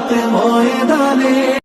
যারা ময়দানে